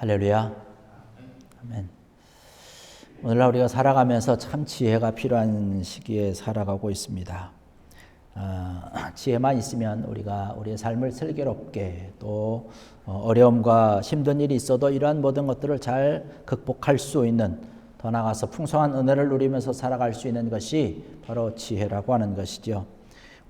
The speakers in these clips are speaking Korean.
할렐루야. 아멘. 오늘날 우리가 살아가면서 참 지혜가 필요한 시기에 살아가고 있습니다. 어, 지혜만 있으면 우리가 우리의 삶을 슬기롭게 또 어, 어려움과 힘든 일이 있어도 이러한 모든 것들을 잘 극복할 수 있는 더 나아가서 풍성한 은혜를 누리면서 살아갈 수 있는 것이 바로 지혜라고 하는 것이죠.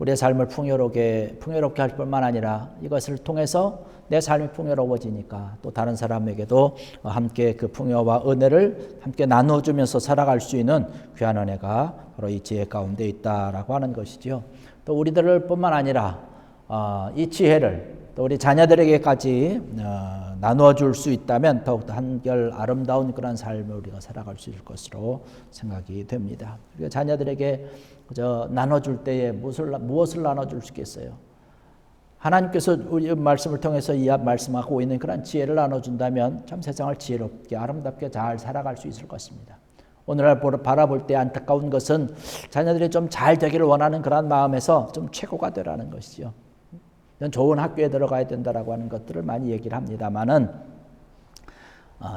우리의 삶을 풍요롭게 풍요롭게 할 뿐만 아니라 이것을 통해서 내 삶이 풍요로워지니까 또 다른 사람에게도 함께 그 풍요와 은혜를 함께 나눠주면서 살아갈 수 있는 귀한 은혜가 바로 이 지혜 가운데 있다라고 하는 것이죠. 또 우리들을 뿐만 아니라 어, 이 지혜를 또 우리 자녀들에게까지 어, 나누어 줄 수 있다면 더욱더 한결 아름다운 그런 삶을 우리가 살아갈 수 있을 것으로 생각이 됩니다. 우리가 자녀들에게 그 저 나눠줄 때에 무엇을, 무엇을 나눠줄 수 있겠어요? 하나님께서 우리 말씀을 통해서 이 말씀하고 있는 그런 지혜를 나눠준다면 참 세상을 지혜롭게 아름답게 잘 살아갈 수 있을 것입니다. 오늘날 바라볼 때 안타까운 것은 자녀들이 좀 잘 되기를 원하는 그런 마음에서 좀 최고가 되라는 것이죠. 좋은 학교에 들어가야 된다라고 하는 것들을 많이 얘기를 합니다만은 어,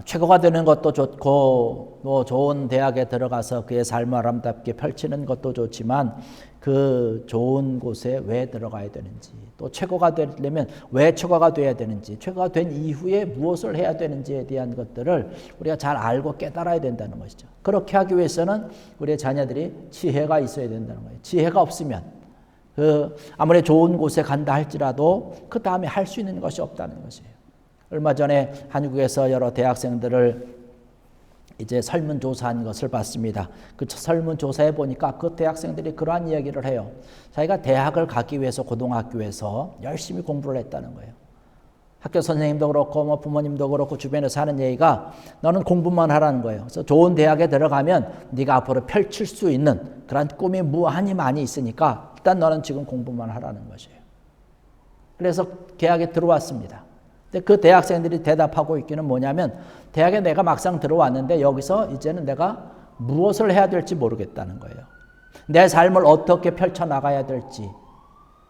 최고가 되는 것도 좋고 또 좋은 대학에 들어가서 그의 삶을 아름답게 펼치는 것도 좋지만 그 좋은 곳에 왜 들어가야 되는지 또 최고가 되려면 왜 최고가 돼야 되는지 최고가 된 이후에 무엇을 해야 되는지에 대한 것들을 우리가 잘 알고 깨달아야 된다는 것이죠. 그렇게 하기 위해서는 우리의 자녀들이 지혜가 있어야 된다는 거예요. 지혜가 없으면 그 아무리 좋은 곳에 간다 할지라도 그 다음에 할 수 있는 것이 없다는 것이에요. 얼마 전에 한국에서 여러 대학생들을 이제 설문조사한 것을 봤습니다. 그 설문조사해 보니까 그 대학생들이 그러한 이야기를 해요. 자기가 대학을 가기 위해서 고등학교에서 열심히 공부를 했다는 거예요. 학교 선생님도 그렇고 뭐 부모님도 그렇고 주변에서 하는 얘기가 너는 공부만 하라는 거예요. 그래서 좋은 대학에 들어가면 네가 앞으로 펼칠 수 있는 그런 꿈이 무한히 많이 있으니까 일단 너는 지금 공부만 하라는 것이에요. 그래서 계약에 들어왔습니다. 근데 그 대학생들이 대답하고 있기는 뭐냐면 대학에 내가 막상 들어왔는데 여기서 이제는 내가 무엇을 해야 될지 모르겠다는 거예요. 내 삶을 어떻게 펼쳐 나가야 될지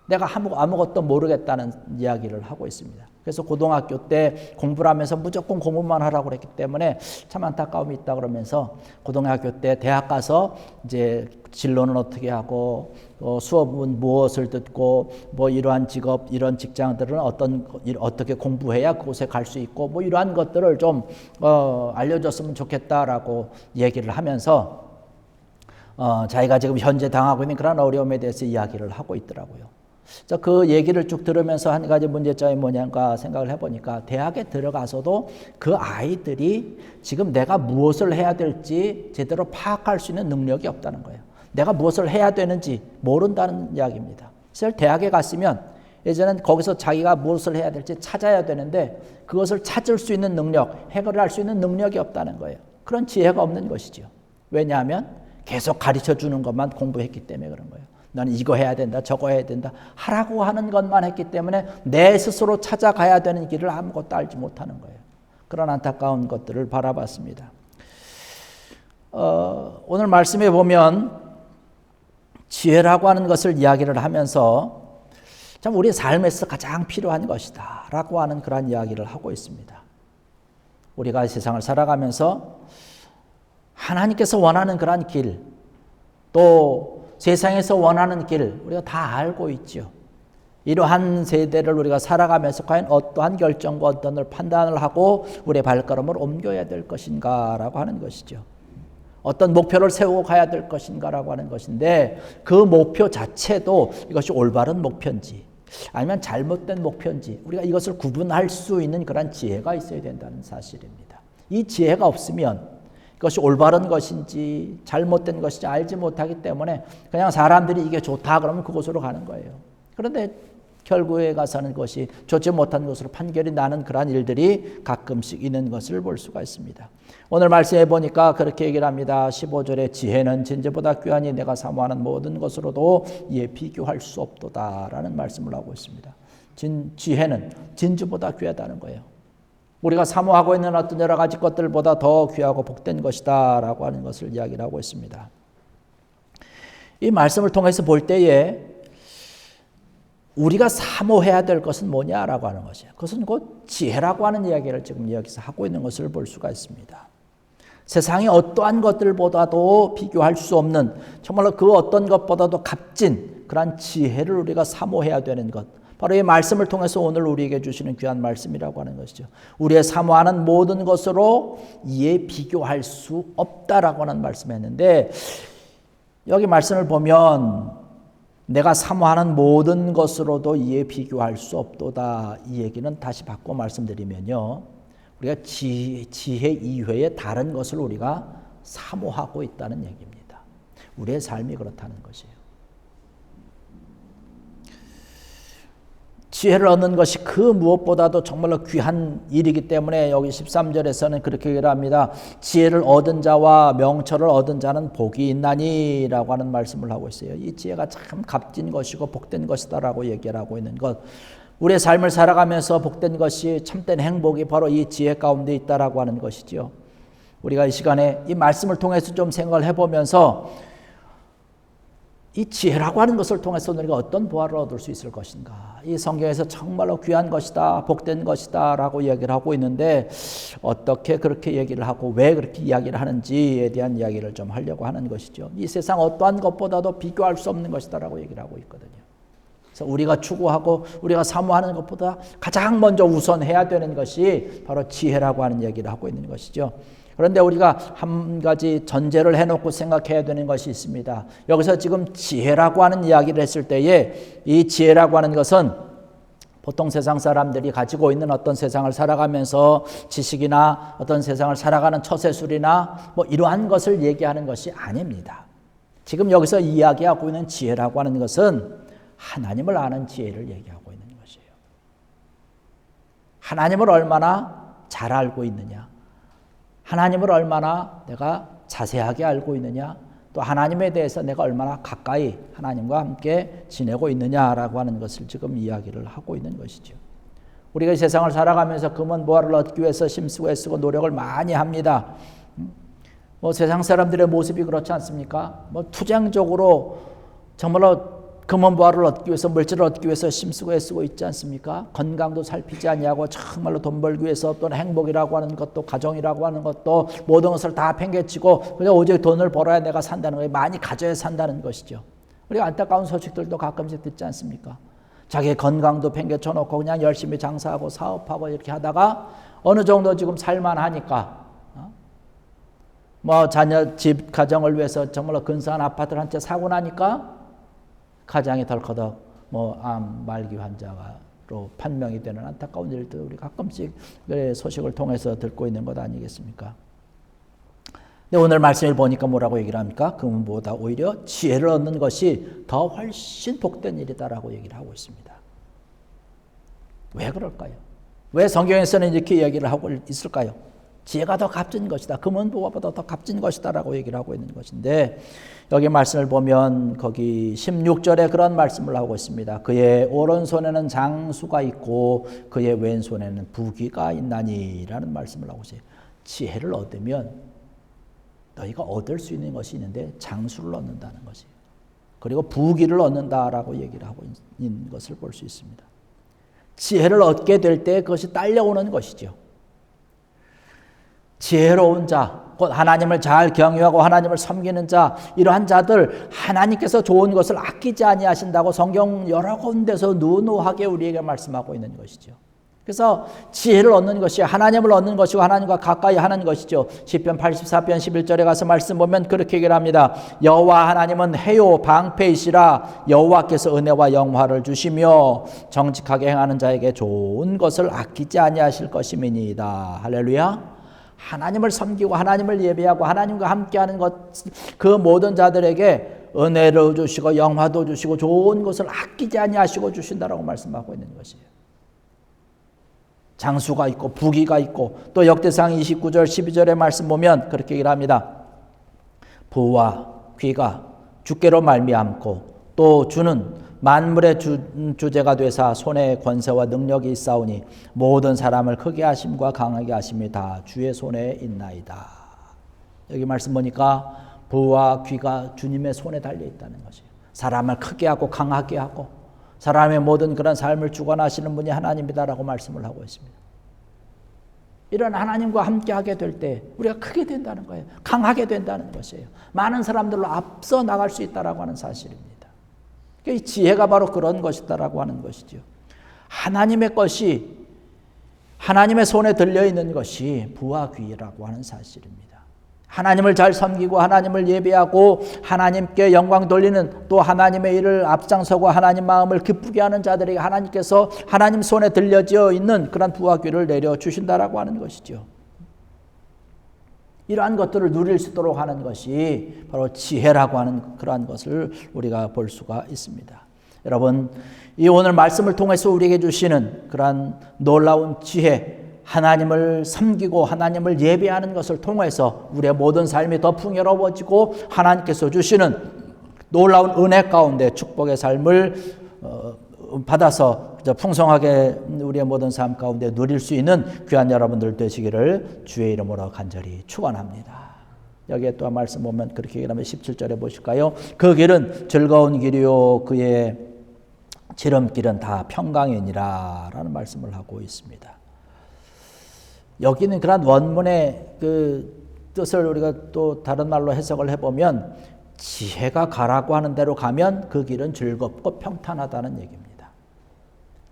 내가 아무것도 모르겠다는 이야기를 하고 있습니다. 그래서 고등학교 때 공부를 하면서 무조건 공부만 하라고 그랬기 때문에 참 안타까움이 있다 그러면서 고등학교 때 대학 가서 이제 진로는 어떻게 하고 어, 수업은 무엇을 듣고 뭐 이러한 직업 이런 직장들은 어떤 어떻게 공부해야 그곳에 갈 수 있고 뭐 이러한 것들을 좀 어, 알려줬으면 좋겠다라고 얘기를 하면서 어, 자기가 지금 현재 당하고 있는 그런 어려움에 대해서 이야기를 하고 있더라고요. 그래서 그 얘기를 쭉 들으면서 한 가지 문제점이 뭐냐가 생각을 해보니까 대학에 들어가서도 그 아이들이 지금 내가 무엇을 해야 될지 제대로 파악할 수 있는 능력이 없다는 거예요. 내가 무엇을 해야 되는지 모른다는 이야기입니다. 그래서 대학에 갔으면 예전엔 거기서 자기가 무엇을 해야 될지 찾아야 되는데 그것을 찾을 수 있는 능력, 해결할 수 있는 능력이 없다는 거예요. 그런 지혜가 없는 것이죠. 왜냐하면 계속 가르쳐 주는 것만 공부했기 때문에 그런 거예요. 나는 이거 해야 된다, 저거 해야 된다. 하라고 하는 것만 했기 때문에 내 스스로 찾아가야 되는 길을 아무것도 알지 못하는 거예요. 그런 안타까운 것들을 바라봤습니다. 어, 오늘 말씀에 보면 지혜라고 하는 것을 이야기를 하면서 참 우리 삶에서 가장 필요한 것이다 라고 하는 그런 이야기를 하고 있습니다. 우리가 세상을 살아가면서 하나님께서 원하는 그러한 길, 또 세상에서 원하는 길, 우리가 다 알고 있죠. 이러한 세대를 우리가 살아가면서 과연 어떠한 결정과 어떤 판단을 하고 우리의 발걸음을 옮겨야 될 것인가라고 하는 것이죠. 어떤 목표를 세우고 가야 될 것인가라고 하는 것인데 그 목표 자체도 이것이 올바른 목표인지 아니면 잘못된 목표인지 우리가 이것을 구분할 수 있는 그런 지혜가 있어야 된다는 사실입니다. 이 지혜가 없으면 그것이 올바른 것인지 잘못된 것인지 알지 못하기 때문에 그냥 사람들이 이게 좋다 그러면 그곳으로 가는 거예요. 그런데 결국에 가서는 것이 좋지 못한 것으로 판결이 나는 그러한 일들이 가끔씩 있는 것을 볼 수가 있습니다. 오늘 말씀해 보니까 그렇게 얘기를 합니다. 15절에 지혜는 진주보다 귀하니 내가 사모하는 모든 것으로도 이에 비교할 수 없도다라는 말씀을 하고 있습니다. 진, 지혜는 진주보다 귀하다는 거예요. 우리가 사모하고 있는 어떤 여러 가지 것들보다 더 귀하고 복된 것이다 라고 하는 것을 이야기를 하고 있습니다. 이 말씀을 통해서 볼 때에 우리가 사모해야 될 것은 뭐냐라고 하는 것이에요. 그것은 곧 지혜라고 하는 이야기를 지금 여기서 하고 있는 것을 볼 수가 있습니다. 세상의 어떠한 것들보다도 비교할 수 없는 정말로 그 어떤 것보다도 값진 그러한 지혜를 우리가 사모해야 되는 것. 바로 이 말씀을 통해서 오늘 우리에게 주시는 귀한 말씀이라고 하는 것이죠. 우리의 사모하는 모든 것으로 이에 비교할 수 없다라고 하는 말씀했는데 여기 말씀을 보면 내가 사모하는 모든 것으로도 이에 비교할 수 없도다. 이 얘기는 다시 바꿔 말씀드리면요. 우리가 지, 지혜 이외의 다른 것을 우리가 사모하고 있다는 얘기입니다. 우리의 삶이 그렇다는 것이에요. 지혜를 얻는 것이 그 무엇보다도 정말로 귀한 일이기 때문에 여기 13절에서는 그렇게 얘기를 합니다. 지혜를 얻은 자와 명철을 얻은 자는 복이 있나니 라고 하는 말씀을 하고 있어요. 이 지혜가 참 값진 것이고 복된 것이다라고 얘기를 하고 있는 것. 우리의 삶을 살아가면서 복된 것이 참된 행복이 바로 이 지혜 가운데 있다라고 하는 것이지요. 우리가 이 시간에 이 말씀을 통해서 좀 생각을 해보면서 이 지혜라고 하는 것을 통해서 우리가 어떤 보화를 얻을 수 있을 것인가. 이 성경에서 정말로 귀한 것이다, 복된 것이다 라고 이야기를 하고 있는데 어떻게 그렇게 얘기를 하고 왜 그렇게 이야기를 하는지에 대한 이야기를 좀 하려고 하는 것이죠. 이 세상 어떠한 것보다도 비교할 수 없는 것이다 라고 얘기를 하고 있거든요. 그래서 우리가 추구하고 우리가 사모하는 것보다 가장 먼저 우선해야 되는 것이 바로 지혜라고 하는 얘기를 하고 있는 것이죠. 그런데 우리가 한 가지 전제를 해놓고 생각해야 되는 것이 있습니다. 여기서 지금 지혜라고 하는 이야기를 했을 때에 이 지혜라고 하는 것은 보통 세상 사람들이 가지고 있는 어떤 세상을 살아가면서 지식이나 어떤 세상을 살아가는 처세술이나 뭐 이러한 것을 얘기하는 것이 아닙니다. 지금 여기서 이야기하고 있는 지혜라고 하는 것은 하나님을 아는 지혜를 얘기하고 있는 것이에요. 하나님을 얼마나 잘 알고 있느냐. 하나님을 얼마나 내가 자세하게 알고 있느냐, 또 하나님에 대해서 내가 얼마나 가까이 하나님과 함께 지내고 있느냐라고 하는 것을 지금 이야기를 하고 있는 것이죠. 우리가 세상을 살아가면서 금은 보화를 얻기 위해서 심쓰고 애쓰고 노력을 많이 합니다. 뭐 세상 사람들의 모습이 그렇지 않습니까? 뭐 투쟁적으로 정말로 금원부활을 얻기 위해서 물질을 얻기 위해서 심쓰고 애쓰고 있지 않습니까? 건강도 살피지 아니하고 정말로 돈 벌기 위해서 또는 행복이라고 하는 것도 가정이라고 하는 것도 모든 것을 다 팽개치고 그냥 오직 돈을 벌어야 내가 산다는 거예요. 많이 가져야 산다는 것이죠. 우리가 안타까운 소식들도 가끔씩 듣지 않습니까? 자기 건강도 팽개쳐 놓고 그냥 열심히 장사하고 사업하고 이렇게 하다가 어느 정도 지금 살만하니까 어? 뭐 자녀 집 가정을 위해서 정말로 근사한 아파트를 한 채 사고 나니까 가장이 덜커덕 뭐 암 말기 환자로 판명이 되는 안타까운 일들 우리 가끔씩 소식을 통해서 듣고 있는 것 아니겠습니까? 근데 오늘 말씀을 보니까 뭐라고 얘기를 합니까? 그보다 오히려 지혜를 얻는 것이 더 훨씬 복된 일이다라고 얘기를 하고 있습니다. 왜 그럴까요? 왜 성경에서는 이렇게 이야기를 하고 있을까요? 지혜가 더 값진 것이다. 금은 보화보다 더 값진 것이다라고 얘기를 하고 있는 것인데 여기 말씀을 보면 거기 16절에 그런 말씀을 하고 있습니다. 그의 오른손에는 장수가 있고 그의 왼손에는 부귀가 있나니라는 말씀을 하고 있어요. 지혜를 얻으면 너희가 얻을 수 있는 것이 있는데 장수를 얻는다는 것이에요. 그리고 부귀를 얻는다라고 얘기를 하고 있는 것을 볼 수 있습니다. 지혜를 얻게 될 때 그것이 딸려오는 것이죠. 지혜로운 자, 곧 하나님을 잘 경유하고 하나님을 섬기는 자, 이러한 자들 하나님께서 좋은 것을 아끼지 아니하신다고 성경 여러 군데서 누누하게 우리에게 말씀하고 있는 것이죠. 그래서 지혜를 얻는 것이 하나님을 얻는 것이고 하나님과 가까이 하는 것이죠. 시편 84편 11절에 가서 말씀 보면 그렇게 얘기를 합니다. 여호와 하나님은 해요 방패이시라 여호와께서 은혜와 영화를 주시며 정직하게 행하는 자에게 좋은 것을 아끼지 아니하실 것임이니이다. 할렐루야. 하나님을 섬기고 하나님을 예배하고 하나님과 함께하는 것 그 모든 자들에게 은혜를 주시고 영화도 주시고 좋은 것을 아끼지 아니하시고 주신다라고 말씀하고 있는 것이에요. 장수가 있고 부귀가 있고 또 역대상 29절 12절의 말씀 보면 그렇게 얘기를 합니다. 부와 귀가 주께로 말미암고 또 주는 만물의 주, 주제가 되사 손에 권세와 능력이 있사오니 모든 사람을 크게 하심과 강하게 하심이 다 주의 손에 있나이다. 여기 말씀 보니까 부와 귀가 주님의 손에 달려 있다는 것이에요. 사람을 크게 하고 강하게 하고 사람의 모든 그런 삶을 주관하시는 분이 하나님이다라고 말씀을 하고 있습니다. 이런 하나님과 함께하게 될 때 우리가 크게 된다는 거예요. 강하게 된다는 것이에요. 많은 사람들로 앞서 나갈 수 있다라고 하는 사실입니다. 이 지혜가 바로 그런 것이다라고 하는 것이죠. 하나님의 것이 하나님의 손에 들려 있는 것이 부와 귀라고 하는 사실입니다. 하나님을 잘 섬기고 하나님을 예배하고 하나님께 영광 돌리는 또 하나님의 일을 앞장서고 하나님 마음을 기쁘게 하는 자들에게 하나님께서 하나님 손에 들려져 있는 그런 부와 귀를 내려 주신다라고 하는 것이죠. 이러한 것들을 누릴 수 있도록 하는 것이 바로 지혜라고 하는 그러한 것을 우리가 볼 수가 있습니다. 여러분, 이 오늘 말씀을 통해서 우리에게 주시는 그러한 놀라운 지혜, 하나님을 섬기고 하나님을 예배하는 것을 통해서 우리의 모든 삶이 더 풍요로워지고 하나님께서 주시는 놀라운 은혜 가운데 축복의 삶을 어, 받아서 풍성하게 우리의 모든 삶 가운데 누릴 수 있는 귀한 여러분들 되시기를 주의 이름으로 간절히 축원합니다. 여기에 또 말씀 보면 그렇게 얘기하면 17절에 보실까요? 그 길은 즐거운 길이요 그의 지름길은 다 평강이니라 라는 말씀을 하고 있습니다. 여기는 그런 원문의 그 뜻을 우리가 또 다른 말로 해석을 해보면 지혜가 가라고 하는 대로 가면 그 길은 즐겁고 평탄하다는 얘기입니다.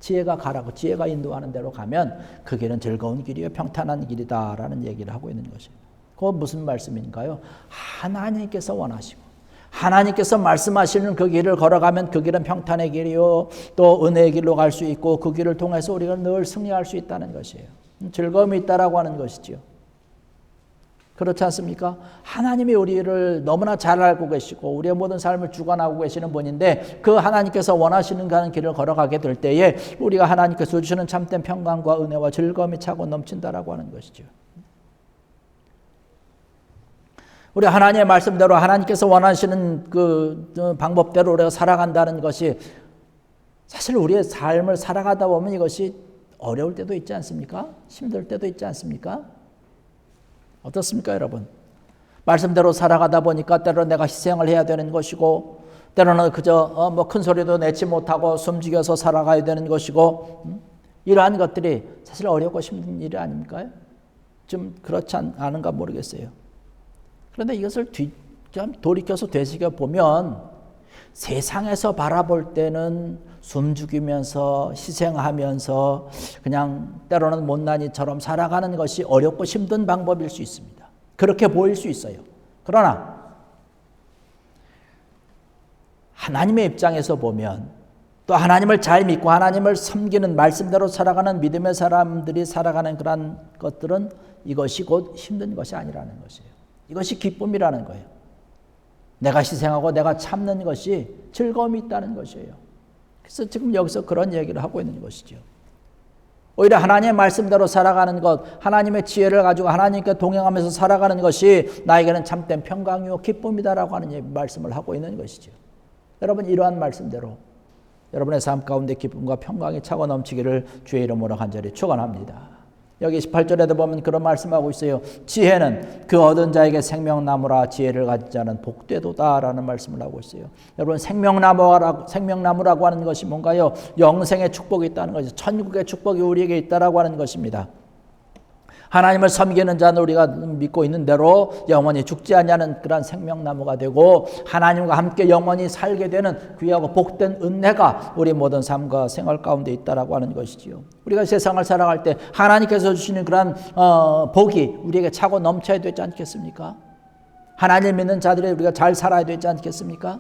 지혜가 가라고 지혜가 인도하는 대로 가면 그 길은 즐거운 길이요 평탄한 길이다라는 얘기를 하고 있는 것입니다. 그건 무슨 말씀인가요? 하나님께서 원하시고 하나님께서 말씀하시는 그 길을 걸어가면 그 길은 평탄의 길이요 또 은혜의 길로 갈 수 있고 그 길을 통해서 우리가 늘 승리할 수 있다는 것이에요. 즐거움이 있다라고 하는 것이지요. 그렇지 않습니까? 하나님이 우리를 너무나 잘 알고 계시고 우리의 모든 삶을 주관하고 계시는 분인데 그 하나님께서 원하시는 가는 길을 걸어가게 될 때에 우리가 하나님께서 주시는 참된 평강과 은혜와 즐거움이 차고 넘친다라고 하는 것이죠. 우리 하나님의 말씀대로 하나님께서 원하시는 그 방법대로 우리가 살아간다는 것이 사실 우리의 삶을 살아가다 보면 이것이 어려울 때도 있지 않습니까? 힘들 때도 있지 않습니까? 어떻습니까, 여러분? 말씀대로 살아가다 보니까 때로 내가 희생을 해야 되는 것이고, 때로는 그저 어, 뭐큰 소리도 내지 못하고 숨죽여서 살아가야 되는 것이고, 음? 이러한 것들이 사실 어렵고 힘든 일이 아닙니까? 좀 그렇지 않은가 모르겠어요. 그런데 이것을 뒤, 좀 돌이켜서 되새겨 보면 세상에서 바라볼 때는 숨죽이면서 희생하면서 그냥 때로는 못난이처럼 살아가는 것이 어렵고 힘든 방법일 수 있습니다. 그렇게 보일 수 있어요. 그러나 하나님의 입장에서 보면 또 하나님을 잘 믿고 하나님을 섬기는 말씀대로 살아가는 믿음의 사람들이 살아가는 그런 것들은 이것이 곧 힘든 것이 아니라는 것이에요. 이것이 기쁨이라는 거예요. 내가 희생하고 내가 참는 것이 즐거움이 있다는 것이에요. 그래서 지금 여기서 그런 얘기를 하고 있는 것이죠. 오히려 하나님의 말씀대로 살아가는 것, 하나님의 지혜를 가지고 하나님께 동행하면서 살아가는 것이 나에게는 참된 평강이요 기쁨이다라고 하는 말씀을 하고 있는 것이죠. 여러분 이러한 말씀대로 여러분의 삶 가운데 기쁨과 평강이 차고 넘치기를 주의 이름으로 간절히 축원합니다. 여기 18절에도 보면 그런 말씀하고 있어요. 지혜는 그 얻은 자에게 생명나무라 지혜를 가진 자는 복되도다라는 말씀을 하고 있어요. 여러분 생명나무라고 생명나무라고 하는 것이 뭔가요? 영생의 축복이 있다는 것이 천국의 축복이 우리에게 있다라고 하는 것입니다. 하나님을 섬기는 자는 우리가 믿고 있는 대로 영원히 죽지 않냐는 그런 생명나무가 되고 하나님과 함께 영원히 살게 되는 귀하고 복된 은혜가 우리 모든 삶과 생활 가운데 있다라고 하는 것이지요. 우리가 세상을 살아갈 때 하나님께서 주시는 그런 어, 복이 우리에게 차고 넘쳐야 되지 않겠습니까? 하나님 믿는 자들이 우리가 잘 살아야 되지 않겠습니까?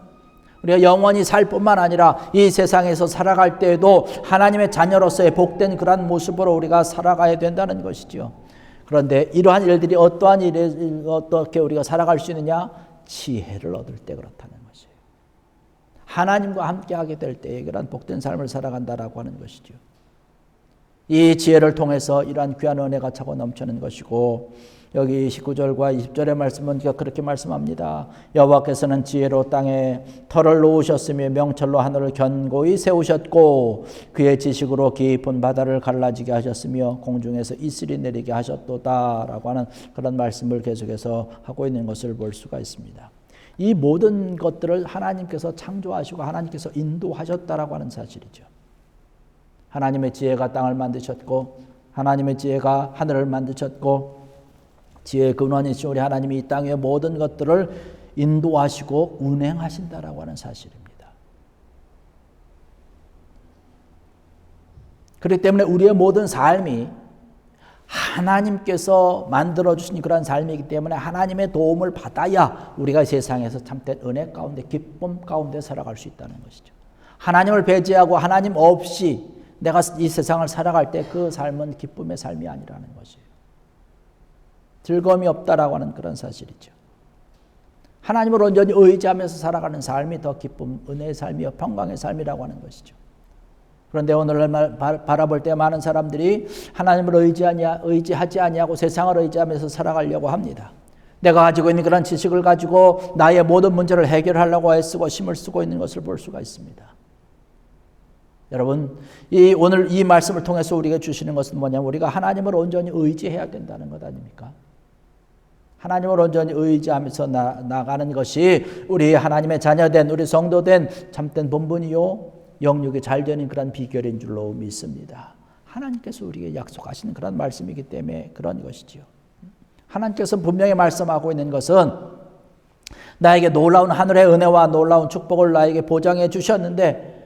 우리가 영원히 살 뿐만 아니라 이 세상에서 살아갈 때에도 하나님의 자녀로서의 복된 그러한 모습으로 우리가 살아가야 된다는 것이죠. 그런데 이러한 일들이 어떠한 일에 어떻게 우리가 살아갈 수 있느냐? 지혜를 얻을 때 그렇다는 것이에요. 하나님과 함께 하게 될 때에 그런 복된 삶을 살아간다라고 하는 것이죠. 이 지혜를 통해서 이러한 귀한 은혜가 차고 넘치는 것이고 여기 19절과 20절의 말씀은 그렇게 말씀합니다. 여호와께서는 지혜로 땅에 털을 놓으셨으며 명철로 하늘을 견고히 세우셨고 그의 지식으로 깊은 바다를 갈라지게 하셨으며 공중에서 이슬이 내리게 하셨도다라고 하는 그런 말씀을 계속해서 하고 있는 것을 볼 수가 있습니다. 이 모든 것들을 하나님께서 창조하시고 하나님께서 인도하셨다라고 하는 사실이죠. 하나님의 지혜가 땅을 만드셨고 하나님의 지혜가 하늘을 만드셨고 지혜의 근원이신 우리 하나님이 이 땅의 모든 것들을 인도하시고 운행하신다라고 하는 사실입니다. 그렇기 때문에 우리의 모든 삶이 하나님께서 만들어 주신 그런 삶이기 때문에 하나님의 도움을 받아야 우리가 세상에서 참된 은혜 가운데 기쁨 가운데 살아갈 수 있다는 것이죠. 하나님을 배제하고 하나님 없이 내가 이 세상을 살아갈 때 그 삶은 기쁨의 삶이 아니라는 것이에요. 즐거움이 없다라고 하는 그런 사실이죠. 하나님을 온전히 의지하면서 살아가는 삶이 더 기쁨, 은혜의 삶이요, 평강의 삶이라고 하는 것이죠. 그런데 오늘날 바라볼 때 많은 사람들이 하나님을 의지하냐, 의지하지 아니하고 세상을 의지하면서 살아가려고 합니다. 내가 가지고 있는 그런 지식을 가지고 나의 모든 문제를 해결하려고 애쓰고 힘을 쓰고 있는 것을 볼 수가 있습니다. 여러분, 이 오늘 이 말씀을 통해서 우리가 주시는 것은 뭐냐면 우리가 하나님을 온전히 의지해야 된다는 것 아닙니까? 하나님을 온전히 의지하면서 나, 나가는 것이 우리 하나님의 자녀된 우리 성도된 참된 본분이요 영육이 잘 되는 그런 비결인 줄로 믿습니다. 하나님께서 우리에게 약속하시는 그런 말씀이기 때문에 그런 것이지요. 하나님께서 분명히 말씀하고 있는 것은 나에게 놀라운 하늘의 은혜와 놀라운 축복을 나에게 보장해 주셨는데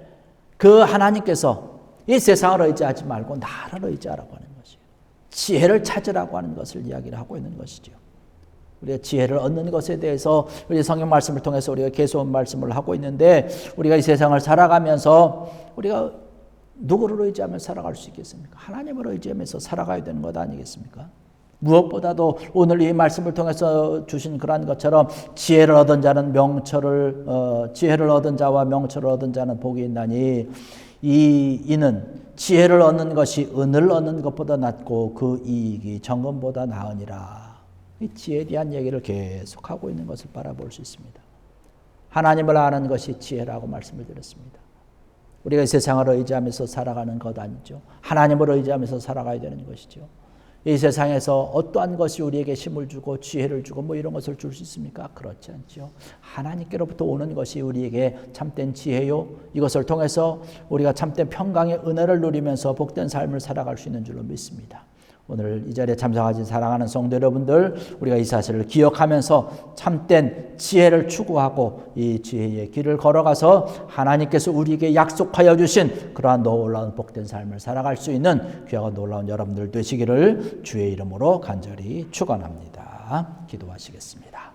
그 하나님께서 이 세상을 의지하지 말고 나를 의지하라고 하는 것이에요. 지혜를 찾으라고 하는 것을 이야기를 하고 있는 것이죠. 우리가 지혜를 얻는 것에 대해서 우리 성경 말씀을 통해서 우리가 계속 말씀을 하고 있는데 우리가 이 세상을 살아가면서 우리가 누구를 의지하며 살아갈 수 있겠습니까? 하나님을 의지하면서 살아가야 되는 것 아니겠습니까? 무엇보다도 오늘 이 말씀을 통해서 주신 그러한 것처럼 지혜를 얻은 자는 명철을 어, 지혜를 얻은 자와 명철을 얻은 자는 복이 있나니 이 이는 지혜를 얻는 것이 은을 얻는 것보다 낫고 그 이익이 정금보다 나으니라. 이 지혜에 대한 얘기를 계속하고 있는 것을 바라볼 수 있습니다. 하나님을 아는 것이 지혜라고 말씀을 드렸습니다. 우리가 이 세상을 의지하면서 살아가는 것 아니죠. 하나님을 의지하면서 살아가야 되는 것이죠. 이 세상에서 어떠한 것이 우리에게 힘을 주고 지혜를 주고 뭐 이런 것을 줄 수 있습니까? 그렇지 않죠. 하나님께로부터 오는 것이 우리에게 참된 지혜요. 이것을 통해서 우리가 참된 평강의 은혜를 누리면서 복된 삶을 살아갈 수 있는 줄로 믿습니다. 오늘 이 자리에 참석하신 사랑하는 성도 여러분들, 우리가 이 사실을 기억하면서 참된 지혜를 추구하고 이 지혜의 길을 걸어가서 하나님께서 우리에게 약속하여 주신 그러한 놀라운 복된 삶을 살아갈 수 있는 귀하고 놀라운 여러분들 되시기를 주의 이름으로 간절히 축원합니다. 기도하시겠습니다.